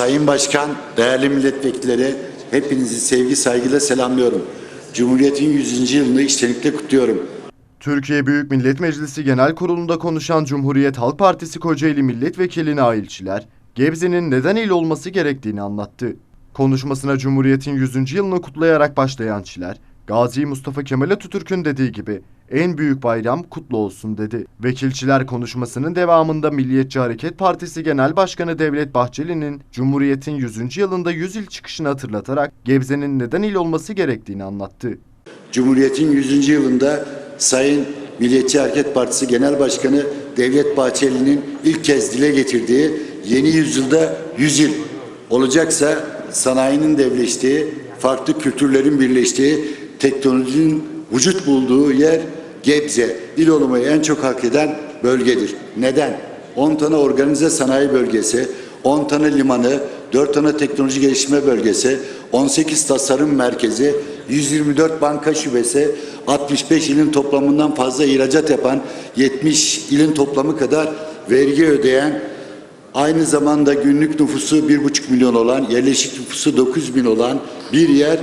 Sayın Başkan, değerli milletvekilleri, hepinizi sevgi saygıyla selamlıyorum. Cumhuriyetin 100. yılını içtenlikle kutluyorum. Türkiye Büyük Millet Meclisi Genel Kurulu'nda konuşan Cumhuriyet Halk Partisi Kocaeli Milletvekili Nail Çiler, Gebze'nin neden il olması gerektiğini anlattı. Konuşmasına Cumhuriyet'in 100. yılını kutlayarak başlayan Çiler, Gazi Mustafa Kemal Atatürk'ün dediği gibi en büyük bayram kutlu olsun dedi. Vekilçiler konuşmasının devamında Milliyetçi Hareket Partisi Genel Başkanı Devlet Bahçeli'nin Cumhuriyet'in 100. yılında 100 il çıkışını hatırlatarak Gebze'nin neden il olması gerektiğini anlattı. Cumhuriyetin 100. yılında Sayın Milliyetçi Hareket Partisi Genel Başkanı Devlet Bahçeli'nin ilk kez dile getirdiği yeni yüzyılda 100 yıl olacaksa sanayinin devleştiği, farklı kültürlerin birleştiği, teknolojinin vücut bulduğu yer Gebze, il olmayı en çok hak eden bölgedir. Neden? 10 tane organize sanayi bölgesi, 10 tane limanı, 4 tane teknoloji geliştirme bölgesi, 18 tasarım merkezi, 124 banka şubesi, 65 ilin toplamından fazla ihracat yapan, 70 ilin toplamı kadar vergi ödeyen, aynı zamanda günlük nüfusu 1,5 milyon olan, yerleşik nüfusu 9 bin olan bir yer